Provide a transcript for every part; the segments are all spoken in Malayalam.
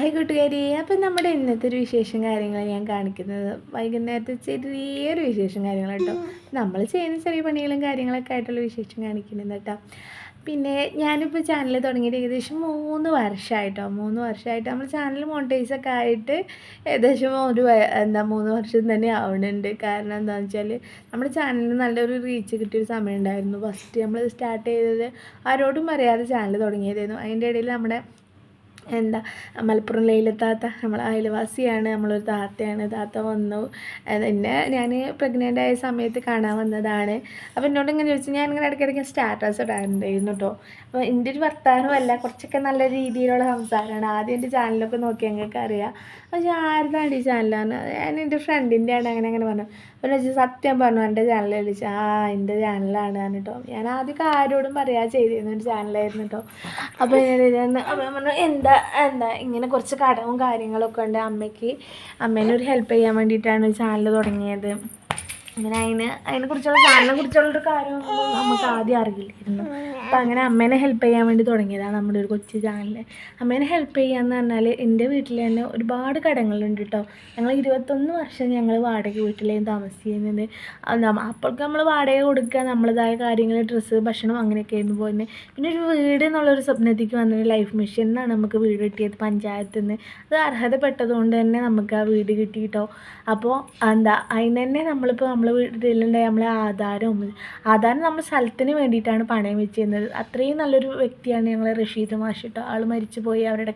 ഹായ് കൂട്ടുകാരി. അപ്പം നമ്മുടെ ഇന്നത്തെ ഒരു വിശേഷം കാര്യങ്ങൾ ഞാൻ കാണിക്കുന്നത്. വൈകുന്നേരത്തെ ചെറിയൊരു വിശേഷം കാര്യങ്ങൾ കേട്ടോ. നമ്മൾ ചെയ്യുന്ന ചെറിയ പണികളും കാര്യങ്ങളൊക്കെ ആയിട്ടുള്ള വിശേഷം കാണിക്കുന്നത് കേട്ടോ. പിന്നെ ഞാനിപ്പോൾ ചാനൽ തുടങ്ങിയിട്ട് ഏകദേശം മൂന്ന് വർഷമായിട്ടോ. മൂന്ന് വർഷമായിട്ട് നമ്മൾ ചാനൽ മോണിറ്റൈസ് ഒക്കെ ആയിട്ട് ഏകദേശം ഒരു എന്താ മൂന്ന് വർഷം തന്നെ ആവുന്നുണ്ട് കാരണം എന്താണെന്ന് വെച്ചാൽ നമ്മുടെ ചാനലിന് നല്ലൊരു റീച്ച് കിട്ടിയൊരു സമയം ഉണ്ടായിരുന്നു. ഫസ്റ്റ് നമ്മൾ സ്റ്റാർട്ട് ചെയ്തത് ആരോടും പറയാതെ ചാനൽ തുടങ്ങിയതായിരുന്നു. അതിന്റെ ഇടയിൽ നമ്മുടെ എന്താ മലപ്പുറം ലൈലത്താത്ത നമ്മൾ അയൽവാസിയാണ് നമ്മളൊരു താത്തയാണ്. താത്ത വന്നു. എന്നെ ഞാൻ പ്രഗ്നന്റ് ആയ സമയത്ത് കാണാൻ വന്നതാണ്. അപ്പോൾ എന്നോട് ഇങ്ങനെ ചോദിച്ചു ഞാൻ ഇങ്ങനെ ഇടയ്ക്കിടയ്ക്ക് സ്റ്റാറ്റസ് ഇടാറുണ്ടായിരുന്നു കേട്ടോ അപ്പോൾ എന്റെ ഒരു വർത്തമാനമല്ല കുറച്ചൊക്കെ നല്ല രീതിയിലുള്ള സംസാരമാണ് ആദ്യം എന്റെ ചാനലൊക്കെ നോക്കി ഞങ്ങൾക്ക് അറിയാം. പക്ഷേ ആരുതാണ് ഈ ചാനലാണ് ഞാൻ എന്റെ ഫ്രണ്ടിന്റെ ആണ് അങ്ങനെ അങ്ങനെ പറഞ്ഞു. അപ്പോൾ വെച്ചാൽ സത്യം പറഞ്ഞു എന്റെ ചാനൽ വിളിച്ചു ആ എന്റെ ചാനലാണ് കേട്ടോ ഞാൻ ആദ്യമൊക്കെ ആരോടും പറയാ ചെയ്തിരുന്നു ഒരു ചാനലായിരുന്നു കേട്ടോ അപ്പോൾ ഞാൻ പറഞ്ഞു എന്താ എന്താ ഇങ്ങനെ കുറച്ച് കടവും കാര്യങ്ങളൊക്കെ ഉണ്ട്. അമ്മയ്ക്ക് അമ്മേനൊരു ഹെൽപ്പ് ചെയ്യാൻ വേണ്ടിയിട്ടാണ് ചാനൽ തുടങ്ങിയത്. അങ്ങനെ അതിന് അതിനെക്കുറിച്ചുള്ള സാധനം കുറിച്ചുള്ളൊരു കാര്യമൊന്നും നമുക്ക് ആദ്യം അറിയില്ലായിരുന്നു. അപ്പം അങ്ങനെ അമ്മേനെ ഹെൽപ്പ് ചെയ്യാൻ വേണ്ടി തുടങ്ങിയതാണ് നമ്മുടെ ഒരു കൊച്ചു ചാനൽ അമ്മേനെ ഹെൽപ്പ് ചെയ്യാന്ന് പറഞ്ഞാൽ എന്റെ വീട്ടിൽ തന്നെ ഒരുപാട് കടങ്ങളുണ്ട് കേട്ടോ ഞങ്ങൾ ഇരുപത്തൊന്ന് വർഷം ഞങ്ങൾ വാടക വീട്ടിലേയും താമസിക്കുന്നത് അപ്പോഴൊക്കെ നമ്മൾ വാടക കൊടുക്കുക നമ്മളതായ കാര്യങ്ങൾ ഡ്രസ്സ് ഭക്ഷണം അങ്ങനെയൊക്കെ ആയിരുന്നു പോയിരുന്നത് പിന്നെ ഒരു വീട് എന്നുള്ളൊരു സ്വപ്നത്തേക്ക് വന്നൊരു ലൈഫ് മിഷൻ എന്നാണ് നമുക്ക് വീട് കിട്ടിയത് പഞ്ചായത്തിൽ നിന്ന് അത് അർഹതപ്പെട്ടതുകൊണ്ട് തന്നെ നമുക്ക് ആ വീട് കിട്ടി കേട്ടോ അപ്പോൾ എന്താ അതിന് തന്നെ നമ്മളിപ്പോൾ നമ്മൾ വീട്ടിലുണ്ടായ നമ്മളെ ആധാരവും ആധാരം നമ്മൾ സ്ഥലത്തിന് വേണ്ടിയിട്ടാണ് പണയം വെച്ചിരുന്നത്. അത്രയും നല്ലൊരു വ്യക്തിയാണ് ഞങ്ങളെ റഷീദ് മാഷ് കേട്ടോ ആൾ മരിച്ചു പോയി അവരുടെ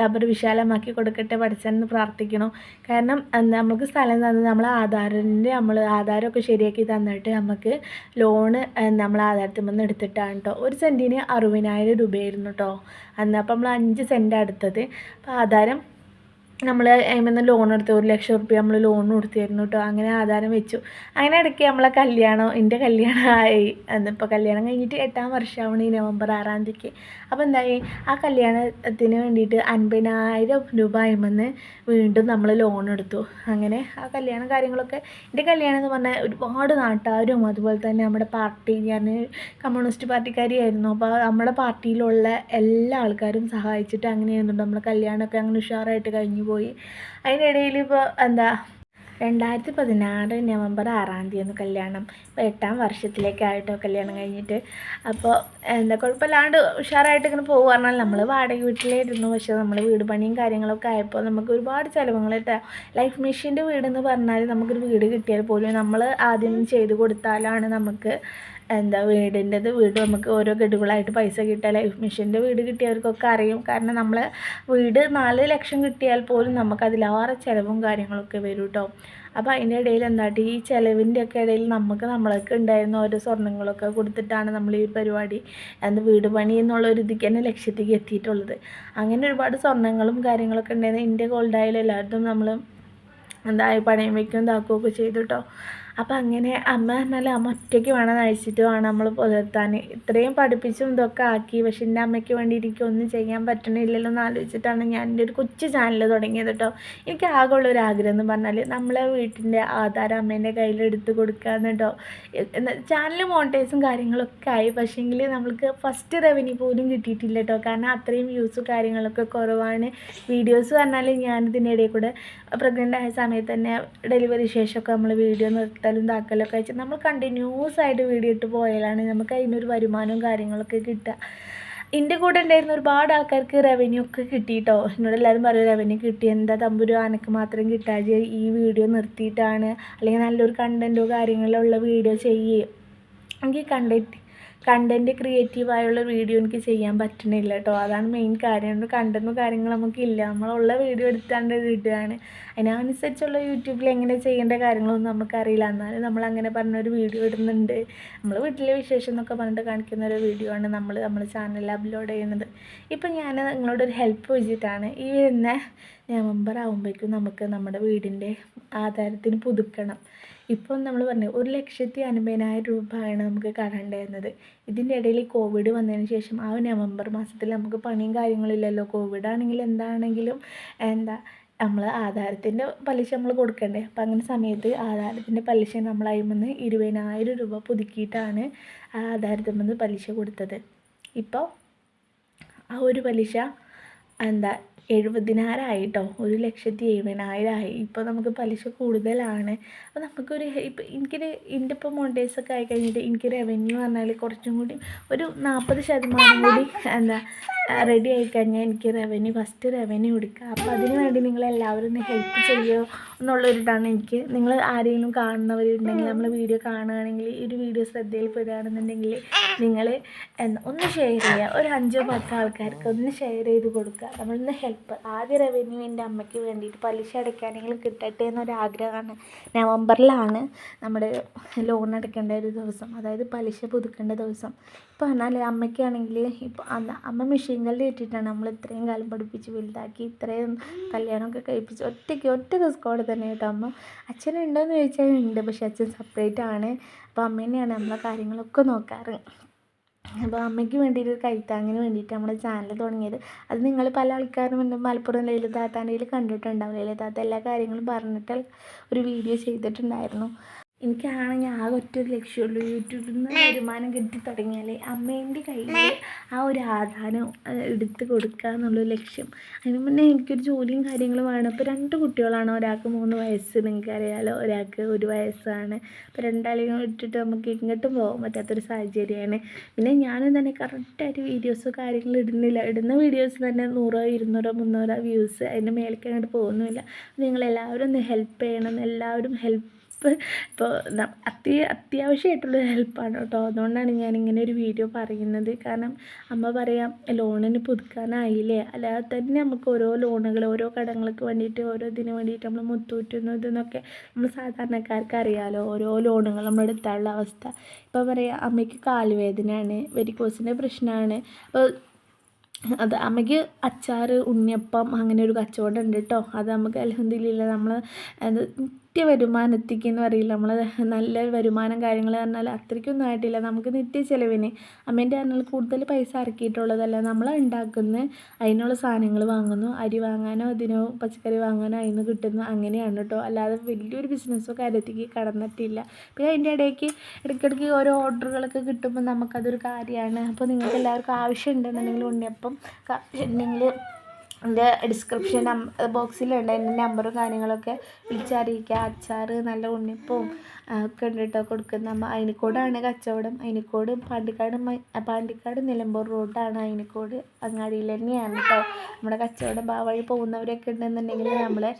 കബർ വിശാലമാക്കി കൊടുക്കട്ടെ പഠിച്ചെന്ന് പ്രാർത്ഥിക്കണം. കാരണം നമുക്ക് സ്ഥലം തന്നത് നമ്മൾ ആധാറിന്റെ നമ്മൾ ആധാരമൊക്കെ ശരിയാക്കി തന്നിട്ട് നമുക്ക് ലോണ് നമ്മൾ ആധാരത്തിൽ നിന്ന് എടുത്തിട്ടാണ് കേട്ടോ ഒരു സെന്റിന് അറുപതിനായിരം രൂപയായിരുന്നു കേട്ടോ അന്ന് അപ്പം നമ്മൾ അഞ്ച് സെന്റ് എടുത്തത് അപ്പോൾ ആധാരം നമ്മൾ അതിൽ ലോൺ എടുത്തു ഒരു ലക്ഷം റുപ്യ നമ്മൾ ലോൺ കൊടുത്തിരുന്നു കേട്ടോ അങ്ങനെ ആധാരം വെച്ചു. അങ്ങനെ ഇടയ്ക്ക് നമ്മളെ കല്യാണം എന്റെ കല്യാണമായി എന്നിപ്പോൾ കല്യാണം കഴിഞ്ഞിട്ട് എട്ടാം വർഷമാണ് ഈ നവംബർ ആറാം തീയതിക്ക്. അപ്പോൾ എന്തായി? ആ കല്യാണത്തിന് വേണ്ടിയിട്ട് അൻപതിനായിരം രൂപ അയമെന്ന് വീണ്ടും നമ്മൾ ലോൺ എടുത്തു. അങ്ങനെ ആ കല്യാണം കാര്യങ്ങളൊക്കെ എന്റെ കല്യാണം എന്ന് പറഞ്ഞാൽ ഒരുപാട് നാട്ടുകാരും അതുപോലെ തന്നെ നമ്മുടെ പാർട്ടി ഞാൻ കമ്മ്യൂണിസ്റ്റ് പാർട്ടിക്കാരിയായിരുന്നു അപ്പോൾ നമ്മുടെ പാർട്ടിയിലുള്ള എല്ലാ ആൾക്കാരും സഹായിച്ചിട്ട് അങ്ങനെയായിരുന്നു. നമ്മുടെ കല്യാണമൊക്കെ അങ്ങനെ ഉഷാറായിട്ട് കഴിഞ്ഞു പോയി. അതിനിടയിൽ ഇപ്പോൾ എന്താ രണ്ടായിരത്തി പതിനാറ് നവംബർ ആറാം തീയതി കല്യാണം. ഇപ്പോൾ എട്ടാം വർഷത്തിലേക്കായിട്ടോ കല്യാണം കഴിഞ്ഞിട്ട്. അപ്പോൾ എന്താ കുഴപ്പമില്ലാണ്ട് ഉഷാറായിട്ട് ഇങ്ങനെ പോകുക പറഞ്ഞാൽ നമ്മൾ വാടക വീട്ടിലായിരുന്നു പക്ഷേ നമ്മൾ വീട് പണിയും കാര്യങ്ങളൊക്കെ ആയപ്പോൾ നമുക്ക് ഒരുപാട് ചിലവുകൾ ലൈഫ് മിഷീന്റെ വീടെന്ന് പറഞ്ഞാൽ നമുക്കൊരു വീട് കിട്ടിയാൽ പോലും നമ്മൾ ആദ്യം ചെയ്ത് കൊടുത്താലാണ് നമുക്ക് എന്താ വീടിന്റെത് വീട് നമുക്ക് ഓരോ ഗഡുകളായിട്ട് പൈസ കിട്ടുക ലൈഫ് മിഷന്റെ വീട് കിട്ടിയവർക്കൊക്കെ അറിയും. കാരണം നമ്മൾ വീട് നാല് ലക്ഷം കിട്ടിയാൽ പോലും നമുക്ക് അതിലാറെ ചിലവും കാര്യങ്ങളൊക്കെ വരും കേട്ടോ അപ്പോൾ അതിന്റെ ഇടയിൽ എന്താട്ട്? ഈ ചിലവിന്റെ ഒക്കെ ഇടയിൽ നമുക്ക് നമ്മളൊക്കെ ഉണ്ടായിരുന്ന ഓരോ സ്വർണങ്ങളൊക്കെ കൊടുത്തിട്ടാണ് നമ്മൾ ഈ പരിപാടി എന്ത് വീട് പണി എന്നുള്ള ഒരു ഇതിക്ക് തന്നെ ലക്ഷ്യത്തേക്ക് എത്തിയിട്ടുള്ളത്. അങ്ങനെ ഒരുപാട് സ്വർണങ്ങളും കാര്യങ്ങളൊക്കെ ഉണ്ടായിരുന്നു. ഇന്ത്യ ഗോൾഡായാലും എല്ലായിടത്തും നമ്മൾ എന്താ പണയം വയ്ക്കുകയും ഇതാക്കുകയൊക്കെ ചെയ്തു കേട്ടോ അപ്പം അങ്ങനെ അമ്മ പറഞ്ഞാൽ അമ്മ ഒറ്റയ്ക്ക് വേണം നയിച്ചിട്ട് വേണം നമ്മൾ പുലർത്താൻ ഇത്രയും പഠിപ്പിച്ചും ഇതൊക്കെ ആക്കി. പക്ഷെ എന്റെ അമ്മയ്ക്ക് വേണ്ടി എനിക്ക് ഒന്നും ചെയ്യാൻ പറ്റണില്ലല്ലോ എന്ന് ആലോചിച്ചിട്ടാണ് ഞാൻ എന്റെ ഒരു കൊച്ചു ചാനൽ തുടങ്ങിയത് കേട്ടോ എനിക്ക് ആകെ ഉള്ളൊരു ആഗ്രഹം എന്ന് പറഞ്ഞാൽ നമ്മളെ വീട്ടിന്റെ ആധാരം അമ്മേന്റെ കയ്യിൽ എടുത്ത് കൊടുക്കാന്ന് കേട്ടോ ചാനൽ മോണിറ്റൈസും കാര്യങ്ങളൊക്കെ ആയി. പക്ഷേങ്കിൽ നമ്മൾക്ക് ഫസ്റ്റ് റവന്യൂ പോലും കിട്ടിയിട്ടില്ല കേട്ടോ കാരണം അത്രയും വ്യൂസും കാര്യങ്ങളൊക്കെ കുറവാണ്. വീഡിയോസ് പറഞ്ഞാൽ ഞാനിതിനിടയിൽ കൂടെ പ്രഗ്നന്റ് ആയ സമയത്ത് തന്നെ ഡെലിവറി ശേഷമൊക്കെ നമ്മൾ വീഡിയോ നിർത്താൻ നിർത്തലും ഇതാക്കലൊക്കെ വെച്ച് നമ്മൾ കണ്ടിന്യൂസ് ആയിട്ട് വീഡിയോ ഇട്ട് പോയാലാണ് നമുക്ക് അതിനൊരു വരുമാനവും കാര്യങ്ങളൊക്കെ കിട്ടുക. എന്റെ കൂടെ ഉണ്ടായിരുന്ന ഒരുപാട് ആൾക്കാർക്ക് റവന്യൂ ഒക്കെ കിട്ടിയിട്ടോ എന്നോട് എല്ലാവരും പറയും റവന്യൂ കിട്ടി. എന്താ തമ്പുരു അനക്ക് മാത്രം കിട്ടാതെ ഈ വീഡിയോ നിർത്തിയിട്ടാണ്. അല്ലെങ്കിൽ നല്ലൊരു കണ്ടന്റോ കാര്യങ്ങളോ ഉള്ള വീഡിയോ ചെയ്യേ. എനിക്ക് കണ്ടന്റ് കണ്ടന്റ് ക്രിയേറ്റീവായുള്ള വീഡിയോ എനിക്ക് ചെയ്യാൻ പറ്റണില്ല കേട്ടോ അതാണ് മെയിൻ കാര്യം. കണ്ടന്റും കാര്യങ്ങളും നമുക്കില്ല നമ്മളുള്ള വീഡിയോ എടുത്താണ്ട് ഇടുകയാണ്. അതിനനുസരിച്ചുള്ള യൂട്യൂബിൽ എങ്ങനെ ചെയ്യേണ്ട കാര്യങ്ങളൊന്നും നമുക്കറിയില്ല. എന്നാലും നമ്മൾ അങ്ങനെ പറഞ്ഞൊരു വീഡിയോ ഇടുന്നുണ്ട്. നമ്മൾ വീട്ടിലെ വിശേഷം എന്നൊക്കെ പറഞ്ഞിട്ട് കാണിക്കുന്ന ഒരു വീഡിയോ ആണ് നമ്മൾ നമ്മുടെ ചാനലിൽ അപ്ലോഡ് ചെയ്യുന്നത്. ഇപ്പം ഞാൻ നിങ്ങളോടൊരു ഹെൽപ്പ് വെച്ചിട്ടാണ് ഈ വരുന്ന നവംബർ ആകുമ്പോഴേക്കും നമുക്ക് നമ്മുടെ വീടിന്റെ ആധാരത്തിന് പുതുക്കണം. ഇപ്പം നമ്മൾ പറഞ്ഞു ഒരു ലക്ഷത്തി അൻപതിനായിരം രൂപയാണ് നമുക്ക് കടമുണ്ടായിരുന്നത് ഇതിന്റെ ഇടയിൽ കോവിഡ് വന്നതിന് ശേഷം ആ നവംബർ മാസത്തിൽ നമുക്ക് പണിയും കാര്യങ്ങളില്ലല്ലോ. കോവിഡ് ആണെങ്കിൽ എന്താണെങ്കിലും എന്താ നമ്മൾ ആധാരത്തിന്റെ പലിശ നമ്മൾ കൊടുക്കണ്ടേ? അപ്പം അങ്ങനെ സമയത്ത് ആധാരത്തിന്റെ പലിശ നമ്മൾ അതിൽ ഇരുപതിനായിരം രൂപ പുതുക്കിയിട്ടാണ് ആ ആധാരത്തിൽ നിന്ന് പലിശ കൊടുത്തത്. ഇപ്പോൾ ആ ഒരു പലിശ എന്താ എഴുപതിനായിരമായി കേട്ടോ ഒരു ലക്ഷത്തി എഴുപതിനായിരമായി ഇപ്പോൾ നമുക്ക് പലിശ കൂടുതലാണ്. അപ്പോൾ നമുക്കൊരു ഇപ്പം എനിക്കൊരു എന്റെ ഇപ്പോൾ മോണ്ടേഴ്സൊക്കെ ആയി കഴിഞ്ഞിട്ട് എനിക്ക് റവന്യൂ പറഞ്ഞാൽ കുറച്ചും കൂടി ഒരു നാൽപ്പത് ശതമാനം കൂടി എന്താ റെഡി ആയി കഴിഞ്ഞാൽ എനിക്ക് റവന്യൂ ഫസ്റ്റ് റവന്യൂ എടുക്കുക അപ്പോൾ അതിന് വേണ്ടി നിങ്ങളെല്ലാവരും ഒന്ന് ഹെൽപ്പ് ചെയ്യുമോ എന്നുള്ളൊരിതാണ് എനിക്ക്. നിങ്ങൾ ആരെങ്കിലും കാണുന്നവരുണ്ടെങ്കിൽ നമ്മൾ വീഡിയോ കാണുകയാണെങ്കിൽ ഈ ഒരു വീഡിയോ ശ്രദ്ധയിൽപ്പെടുകയാണെന്നുണ്ടെങ്കിൽ നിങ്ങൾ ഒന്ന് ഷെയർ ചെയ്യുക. ഒരു അഞ്ചോ പത്തോ ആൾക്കാർക്ക് ഒന്ന് ഷെയർ ചെയ്ത് കൊടുക്കുക. നമ്മളൊന്ന് ഹെൽപ്പ് ആദ്യ റവന്യൂ എന്റെ അമ്മയ്ക്ക് വേണ്ടിയിട്ട് പലിശ അടയ്ക്കാനെങ്കിലും കിട്ടട്ടെ എന്നൊരാഗ്രഹമാണ്. നവംബറിലാണ് നമ്മുടെ ലോൺ അടയ്ക്കേണ്ട ഒരു ദിവസം. അതായത് പലിശ പുതുക്കേണ്ട ദിവസം. ഇപ്പോൾ പറഞ്ഞാൽ അമ്മയ്ക്കാണെങ്കിൽ ഇപ്പോൾ അമ്മ മെഷീൻ കല്ല് ഇട്ടിട്ടാണ് നമ്മൾ ഇത്രയും കാലം പഠിപ്പിച്ച് വലുതാക്കി ഇത്രയും കല്യാണമൊക്കെ കഴിപ്പിച്ച് ഒറ്റയ്ക്ക് ഒറ്റ റിസ്കോടെ തന്നെ കേട്ടോ. അമ്മ അച്ഛനുണ്ടോയെന്ന് ചോദിച്ചാൽ ഉണ്ട് പക്ഷേ അച്ഛൻ സെപ്പറേറ്റ് ആണ്. അപ്പോൾ അമ്മ തന്നെയാണ് നമ്മളെ കാര്യങ്ങളൊക്കെ നോക്കാറ്. അപ്പോൾ അമ്മയ്ക്ക് വേണ്ടിയിട്ട് കൈത്താങ്ങിന് വേണ്ടിയിട്ട് നമ്മുടെ ചാനൽ തുടങ്ങിയത്. അത് നിങ്ങൾ പല ആൾക്കാരും എന്റെ മലപ്പുറം കയ്യിൽ കണ്ടിട്ടുണ്ടാവും ലളിതാത്ത എല്ലാ കാര്യങ്ങളും പറഞ്ഞിട്ട് ഒരു വീഡിയോ ചെയ്തിട്ടുണ്ടായിരുന്നു. എനിക്കാണെങ്കിൽ ആകെ ഒറ്റ ഒരു ലക്ഷ്യമുള്ളൂ യൂട്യൂബിൽ നിന്ന് വരുമാനം കിട്ടി തുടങ്ങിയാൽ അമ്മേന്റെ കയ്യിൽ ആ ഒരു ആധാരം എടുത്ത് കൊടുക്കുക എന്നുള്ള ലക്ഷ്യം. അതിന് മുന്നേ എനിക്കൊരു ജോലിയും കാര്യങ്ങളും വേണം. അപ്പോൾ രണ്ട് കുട്ടികളാണ്. ഒരാൾക്ക് മൂന്ന് വയസ്സ് നിങ്ങൾക്ക് അറിയാലോ ഒരാൾക്ക് ഒരു വയസ്സാണ്. അപ്പോൾ രണ്ടാളെയും ഇട്ടിട്ട് നമുക്ക് എങ്ങോട്ടും പോകാൻ പറ്റാത്തൊരു സാഹചര്യമാണ്. പിന്നെ ഞാനും തന്നെ കറക്റ്റായിട്ട് വീഡിയോസ് കാര്യങ്ങൾ ഇടുന്നില്ല. ഇടുന്ന വീഡിയോസ് തന്നെ നൂറോ ഇരുന്നൂറോ മുന്നൂറോ വ്യൂസ് അതിന്റെ മേലേക്ക് അങ്ങോട്ട് പോകുന്നുമില്ല. നിങ്ങളെല്ലാവരും ഒന്ന് ഹെൽപ്പ് ചെയ്യണം. എല്ലാവരും ഹെൽപ്പ് ഇപ്പോൾ അത്യ അത്യാവശ്യമായിട്ടുള്ള ഹെൽപ്പാണ് കേട്ടോ. അതുകൊണ്ടാണ് ഞാനിങ്ങനെ ഒരു വീഡിയോ പറയുന്നത്. കാരണം അമ്മ പറയാം ലോണിന് പുതുക്കാനായില്ലേ? അല്ലാതെ തന്നെ നമുക്ക് ഓരോ ലോണുകൾ ഓരോ കടങ്ങൾക്ക് വേണ്ടിയിട്ട് ഓരോ ഇതിന് വേണ്ടിയിട്ട് നമ്മൾ മുത്തൂറ്റുന്നു ഇതെന്നൊക്കെ നമ്മൾ സാധാരണക്കാർക്ക് അറിയാമല്ലോ ഓരോ ലോണുകൾ നമ്മൾ എടുത്താനുള്ള അവസ്ഥ. ഇപ്പോൾ പറയാം അമ്മയ്ക്ക് കാലുവേദനയാണ് വെരിക്കോസിന്റെ പ്രശ്നമാണ്. അപ്പോൾ അത് അമ്മയ്ക്ക് അച്ചാർ ഉണ്ണിയപ്പം അങ്ങനെ ഒരു കച്ചവടം ഉണ്ട് കേട്ടോ. അത് നമുക്ക് അൽഹംദുലില്ലാ നമ്മൾ അത് നിത്യ വരുമാനത്തിക്ക് എന്ന് പറയില്ല? നമ്മൾ നല്ല വരുമാനം കാര്യങ്ങൾ പറഞ്ഞാൽ അത്രയ്ക്കൊന്നും ആയിട്ടില്ല. നമുക്ക് നിത്യ ചിലവിന് അമ്മേന്റെ പറഞ്ഞാൽ കൂടുതൽ പൈസ ഇറക്കിയിട്ടുള്ളതല്ല നമ്മൾ ഉണ്ടാക്കുന്ന അതിനുള്ള സാധനങ്ങൾ വാങ്ങുന്നു. അരി വാങ്ങാനോ അതിനോ പച്ചക്കറി വാങ്ങാനോ അതിൽ നിന്ന് കിട്ടുന്നു അങ്ങനെയാണ് കേട്ടോ. അല്ലാതെ വലിയൊരു ബിസിനസ്സോ കാര്യത്തേക്ക് കടന്നിട്ടില്ല. പിന്നെ അതിന്റെ ഇടയ്ക്ക് ഇടയ്ക്കിടയ്ക്ക് ഓരോ ഓർഡറുകളൊക്കെ കിട്ടുമ്പോൾ നമുക്കതൊരു കാര്യമാണ്. അപ്പോൾ നിങ്ങൾക്ക് എല്ലാവർക്കും ആവശ്യമുണ്ടെന്നുണ്ടെങ്കിൽ ഉണ്ണിയപ്പം ഉണ്ടെങ്കിൽ എന്റെ ഡിസ്ക്രിപ്ഷൻ ബോക്സിലുണ്ട് എന്റെ നമ്പറും കാര്യങ്ങളൊക്കെ വിളിച്ചറിയിക്കുക അച്ചാർ നല്ല ഉണ്ണിയപ്പവും ഒക്കെ ഉണ്ട് കേട്ടോ കൊടുക്കുന്ന അമ്മ അയിനിക്കോടാണ് കച്ചവടം. അതിനക്കോട് പാണ്ടിക്കാട് പാണ്ടിക്കാട് നിലമ്പൂർ റോഡാണ് അതിനക്കോട് അങ്ങാടിയിൽ തന്നെയാണ് കേട്ടോ നമ്മുടെ കച്ചവടം ആ വഴി പോകുന്നവരൊക്കെ ഉണ്ടെന്നുണ്ടെങ്കിൽ നമ്മളെ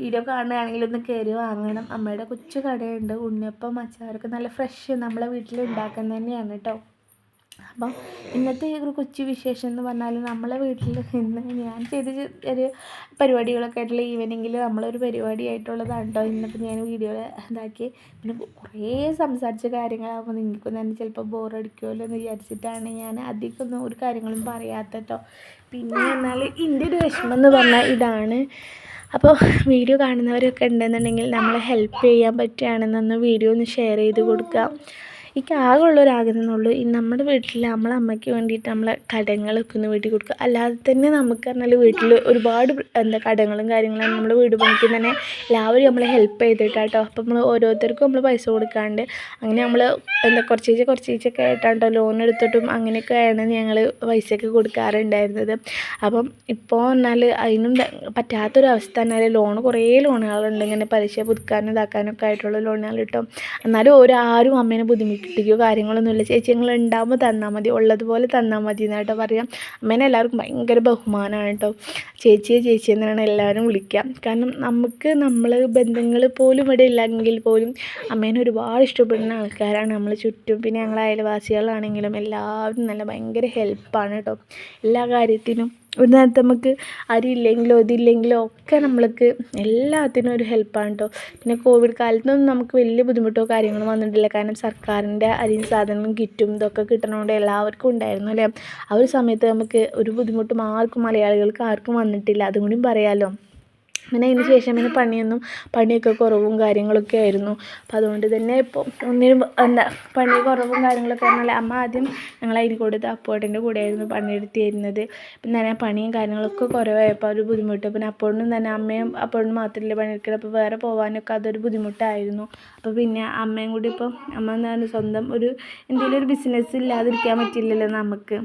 വീഡിയോ കാണുകയാണെങ്കിൽ ഒന്ന് കയറി വാങ്ങണം. അമ്മയുടെ കൊച്ചു കടയുണ്ട്. ഉണ്ണിയപ്പം അച്ചാറൊക്കെ നല്ല ഫ്രഷ് നമ്മളെ വീട്ടിൽ ഉണ്ടാക്കുന്നത് തന്നെയാണ് കേട്ടോ അപ്പം ഇന്നത്തെ ഒരു കൊച്ചു വിശേഷം എന്ന് പറഞ്ഞാൽ നമ്മളെ വീട്ടിൽ ഇന്ന് ഞാൻ ചെയ്ത ഒരു പരിപാടികളൊക്കെ ആയിട്ടുള്ള ഈവനിങ്ങിൽ നമ്മളൊരു പരിപാടി ആയിട്ടുള്ളതാണ് കേട്ടോ ഇന്നിപ്പോൾ ഞാൻ വീഡിയോ ഇതാക്കി. പിന്നെ കുറേ സംസാരിച്ച കാര്യങ്ങളാകുമ്പോൾ നിങ്ങൾക്കും തന്നെ ചിലപ്പോൾ ബോറടിക്കുമല്ലോ എന്ന് വിചാരിച്ചിട്ടാണ് ഞാൻ അധികമൊന്നും ഒരു കാര്യങ്ങളും പറയാത്ത കേട്ടോ പിന്നെ എന്നാൽ എന്റെ ഒരു വിഷമം എന്ന് പറഞ്ഞാൽ ഇതാണ്. അപ്പോൾ വീഡിയോ കാണുന്നവരൊക്കെ ഉണ്ടെന്നുണ്ടെങ്കിൽ നമ്മളെ ഹെൽപ്പ് ചെയ്യാൻ പറ്റുകയാണെന്നൊന്ന് വീഡിയോ ഒന്ന് ഷെയർ ചെയ്ത് കൊടുക്കുക എനിക്ക് ആകെ ഉള്ളൊരു ആഗ്രഹം ഉള്ളൂ ഈ നമ്മുടെ വീട്ടിൽ നമ്മളെ അമ്മയ്ക്ക് വേണ്ടിയിട്ട് നമ്മളെ കടങ്ങളൊക്കെ ഒന്ന് വീട്ടിൽ കൊടുക്കുക. അല്ലാതെ തന്നെ നമുക്ക് പറഞ്ഞാൽ വീട്ടിൽ ഒരുപാട് എന്താ കടങ്ങളും കാര്യങ്ങളും നമ്മൾ വീട് പണിക്ക് തന്നെ എല്ലാവരും നമ്മളെ ഹെൽപ്പ് ചെയ്തിട്ടാണ് കേട്ടോ അപ്പം നമ്മൾ ഓരോരുത്തർക്കും നമ്മൾ പൈസ കൊടുക്കാണ്ട് അങ്ങനെ നമ്മൾ എന്താ കുറച്ചേച്ച് കുറച്ചേച്ചൊക്കെ ആയിട്ടാണ് കേട്ടോ ലോൺ എടുത്തിട്ടും അങ്ങനെയൊക്കെയാണ് ഞങ്ങൾ പൈസയൊക്കെ കൊടുക്കാറുണ്ടായിരുന്നത്. അപ്പം ഇപ്പോൾ പറഞ്ഞാൽ അതിനും പറ്റാത്തൊരവസ്ഥ പറഞ്ഞാൽ ലോൺ കുറേ ലോണുകളുണ്ട് ഇങ്ങനെ പലിശ പുതുക്കാനും ഇതാക്കാനൊക്കെ ആയിട്ടുള്ള ലോണുകൾ കിട്ടും. എന്നാലും ഓരാരും അമ്മേനെ ബുദ്ധിമുട്ടിക്കുകയോ കാര്യങ്ങളൊന്നുമില്ല ചേച്ചി ഞങ്ങൾ ഉണ്ടാകുമ്പോൾ തന്നാൽ മതി. ഉള്ളതുപോലെ തന്നാൽ മതി എന്നാട്ടോ പറയാം. അമ്മേനെ എല്ലാവർക്കും ഭയങ്കര ബഹുമാനമാണ് കേട്ടോ. ചേച്ചിയെ ചേച്ചി എന്നാണ് എല്ലാവരും വിളിക്കുക കാരണം നമുക്ക് നമ്മൾ ബന്ധങ്ങൾ പോലും ഇവിടെ ഇല്ലെങ്കിൽ പോലും അമ്മേനെ ഒരുപാട് ഇഷ്ടപ്പെടുന്ന ആൾക്കാരാണ് നമ്മൾ ചുറ്റും. പിന്നെ ഞങ്ങളെ അയൽവാസികളാണെങ്കിലും എല്ലാവരും നല്ല ഭയങ്കര ഹെൽപ്പാണ് കേട്ടോ. എല്ലാ കാര്യത്തിനും ഒരു നേരത്തെ നമുക്ക് അരി ഇല്ലെങ്കിലോ ഇതില്ലെങ്കിലോ ഒക്കെ നമ്മൾക്ക് എല്ലാത്തിനും ഒരു ഹെൽപ്പാണ് കേട്ടോ പിന്നെ കോവിഡ് കാലത്തൊന്നും നമുക്ക് വലിയ ബുദ്ധിമുട്ടോ കാര്യങ്ങളോ വന്നിട്ടില്ല. കാരണം സർക്കാരിന്റെ അരിയും സാധനങ്ങളും കിറ്റും ഇതൊക്കെ കിട്ടണതുകൊണ്ട് എല്ലാവർക്കും ഉണ്ടായിരുന്നു അല്ലേ? ആ ഒരു സമയത്ത് നമുക്ക് ഒരു ബുദ്ധിമുട്ടും ആർക്കും മലയാളികൾക്ക് ആർക്കും വന്നിട്ടില്ല. അതും കൂടി പറയാമല്ലോ പിന്നെ അതിന് ശേഷം പിന്നെ പണിയൊന്നും പണിയൊക്കെ കുറവും കാര്യങ്ങളൊക്കെ ആയിരുന്നു. അപ്പം അതുകൊണ്ട് തന്നെ ഇപ്പോൾ ഒന്നിനും എന്താ പണി കുറവും കാര്യങ്ങളൊക്കെ പറഞ്ഞാൽ അമ്മ ആദ്യം ഞങ്ങൾ അരിക്കോട് അപ്പോട്ടന്റെ കൂടെയായിരുന്നു പണിയെടുത്തിരുന്നത് പിന്നെ തന്നെ പണിയും കാര്യങ്ങളൊക്കെ കുറവായപ്പോൾ ഒരു ബുദ്ധിമുട്ട്. പിന്നെ അപ്പോഴും തന്നെ അമ്മയും അപ്പോഴും മാത്രമല്ലേ പണിയെടുക്കുന്നത് അപ്പോൾ വേറെ പോകാനൊക്കെ അതൊരു ബുദ്ധിമുട്ടായിരുന്നു. അപ്പോൾ പിന്നെ അമ്മയും കൂടി ഇപ്പോൾ അമ്മ എന്താണ് സ്വന്തം ഒരു എന്തെങ്കിലും ഒരു ബിസിനസ് ഇല്ലാതിരിക്കാൻ പറ്റില്ലല്ലോ നമുക്ക്.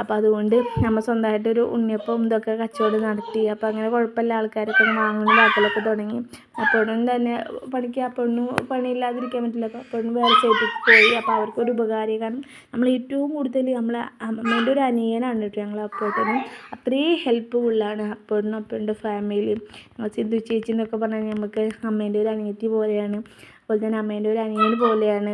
അപ്പോൾ അതുകൊണ്ട് നമ്മൾ സ്വന്തമായിട്ടൊരു ഉണ്ണിയപ്പം ഇതൊക്കെ കച്ചവടം നടത്തി. അപ്പോൾ അങ്ങനെ കുഴപ്പമില്ല ആൾക്കാരൊക്കെ വാങ്ങുന്ന ഇതാക്കലൊക്കെ തുടങ്ങി. അപ്പോഴും തന്നെ പണിക്ക് അപ്പോഴും പണിയില്ലാതിരിക്കാൻ പറ്റില്ല. അപ്പോൾ അപ്പോഴും വേറെ സൈഡിലേക്ക് പോയി. അപ്പോൾ അവർക്കൊരു ഉപകാരമായി കാരണം നമ്മൾ ഏറ്റവും കൂടുതൽ നമ്മളെ അമ്മേന്റെ ഒരു അനിയനാണ് കേട്ടോ ഞങ്ങൾ അപ്പോട്ടനും. അത്രയും ഹെൽപ്ഫുള്ളാണ് അപ്പോഴും അപ്പോഴും ഫാമിലിയും സിന്ധു ചേച്ചി എന്നൊക്കെ പറഞ്ഞാൽ നമുക്ക് അമ്മേന്റെ ഒരു അനിയത്തി പോലെയാണ്. അതുപോലെ തന്നെ അമ്മേന്റെ ഒരു അനിയൻ പോലെയാണ്.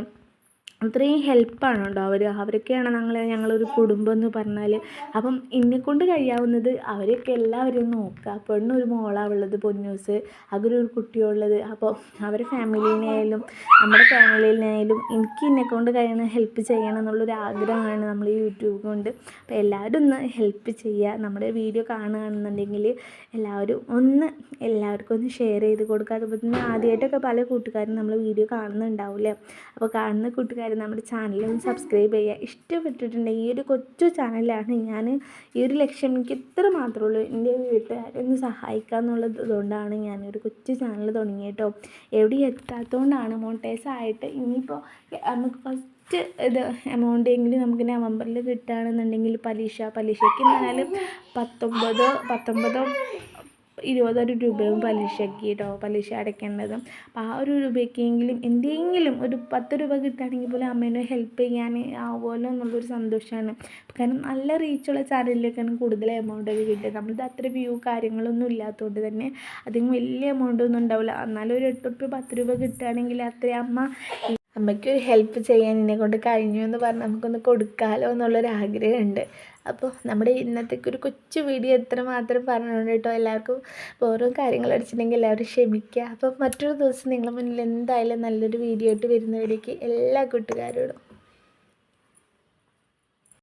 അത്രയും ഹെൽപ്പാണ് കേട്ടോ അവർ അവരൊക്കെയാണ് ഞങ്ങൾ ഞങ്ങളൊരു കുടുംബം എന്ന് പറഞ്ഞാൽ അപ്പം എന്നെക്കൊണ്ട് കഴിയാവുന്നത് അവരെയൊക്കെ എല്ലാവരെയും നോക്കുക. പെണ്ണൊരു മോളാണ് ഉള്ളത് പൊന്നൂസ്. അതൊരു കുട്ടിയുള്ളത് അപ്പോൾ അവരെ ഫാമിലീനായാലും നമ്മുടെ ഫാമിലിയിലായാലും എനിക്ക് എന്നെക്കൊണ്ട് കഴിയുന്ന ഹെൽപ്പ് ചെയ്യണം എന്നുള്ളൊരു ആഗ്രഹമാണ് നമ്മൾ യൂട്യൂബ് കൊണ്ട്. അപ്പോൾ എല്ലാവരും ഒന്ന് ഹെൽപ്പ് ചെയ്യുക. നമ്മുടെ വീഡിയോ കാണുകയാണെന്നുണ്ടെങ്കിൽ എല്ലാവരും ഒന്ന് എല്ലാവർക്കും ഒന്ന് ഷെയർ ചെയ്ത് കൊടുക്കുക. അതുപോലെ തന്നെ ആദ്യമായിട്ടൊക്കെ പല കൂട്ടുകാരും നമ്മൾ വീഡിയോ കാണുന്നുണ്ടാവില്ലേ അപ്പോൾ കാണുന്ന കൂട്ടുകാർ നമ്മുടെ ചാനൽ ഒന്ന് സബ്സ്ക്രൈബ് ചെയ്യുക. ഇഷ്ടപ്പെട്ടിട്ടുണ്ടെങ്കിൽ ഈ ഒരു കൊച്ചു ചാനലാണ് ഞാൻ. ഈ ഒരു ലക്ഷ്യം എനിക്ക് ഇത്ര മാത്രമേ ഉള്ളൂ. എന്റെ വീട്ടുകാരെ ഒന്ന് സഹായിക്കുക എന്നുള്ളത് ഇതുകൊണ്ടാണ് ഞാൻ ഒരു കൊച്ചു ചാനൽ തുടങ്ങിയിട്ടോ എവിടെ എത്താത്തതുകൊണ്ടാണ് മോണിറ്റൈസ് ആയിട്ട് ഇനിയിപ്പോൾ നമുക്ക് ഫസ്റ്റ് ഇത് എമൗണ്ട് എങ്കിലും നമുക്ക് നവംബറിൽ കിട്ടുകയാണെന്നുണ്ടെങ്കിൽ പലിശ. പലിശയ്ക്ക് എന്നാലും പത്തൊമ്പതോ പത്തൊമ്പതോ ഇരുപതൊരു രൂപയും പലിശയ്ക്ക് കേട്ടോ പലിശ അടയ്ക്കേണ്ടതും. അപ്പോൾ ആ ഒരു രൂപയ്ക്കെങ്കിലും എന്തെങ്കിലും ഒരു പത്ത് രൂപ കിട്ടുകയാണെങ്കിൽ പോലും അമ്മേനെ ഹെൽപ്പ് ചെയ്യാൻ ആവുമല്ലോ എന്നുള്ളൊരു സന്തോഷമാണ് കാരണം നല്ല റീച്ചുള്ള ചാനലിലേക്കാണ് കൂടുതൽ എമൗണ്ട് ഒക്കെ കിട്ടുക. നമ്മളിത് അത്ര വ്യൂ കാര്യങ്ങളൊന്നും ഇല്ലാത്തതുകൊണ്ട് തന്നെ അധികം വലിയ എമൗണ്ട് ഒന്നും ഉണ്ടാവില്ല. എന്നാലും ഒരു എട്ട് രൂപ പത്ത് രൂപ കിട്ടുകയാണെങ്കിൽ അത്രയും അമ്മ അമ്മയ്ക്കൊരു ഹെൽപ്പ് ചെയ്യാൻ എന്നെ കൊണ്ട് കഴിഞ്ഞു എന്ന് പറഞ്ഞ് നമുക്കൊന്ന് കൊടുക്കാമല്ലോ എന്നുള്ളൊരു ആഗ്രഹമുണ്ട് അപ്പോൾ നമ്മുടെ ഇന്നത്തേക്ക് ഒരു കൊച്ചു വീഡിയോ എത്ര മാത്രം പറഞ്ഞുകൊണ്ട് കേട്ടോ. എല്ലാവർക്കും ഓരോ കാര്യങ്ങൾ അടിച്ചിട്ടുണ്ടെങ്കിൽ എല്ലാവരും ക്ഷമിക്കുക. അപ്പോൾ മറ്റൊരു ദിവസം നിങ്ങളുടെ മുന്നിൽ എന്തായാലും നല്ലൊരു വീഡിയോ ആയിട്ട് വരുന്നവരേക്ക് എല്ലാ കൂട്ടുകാരോടും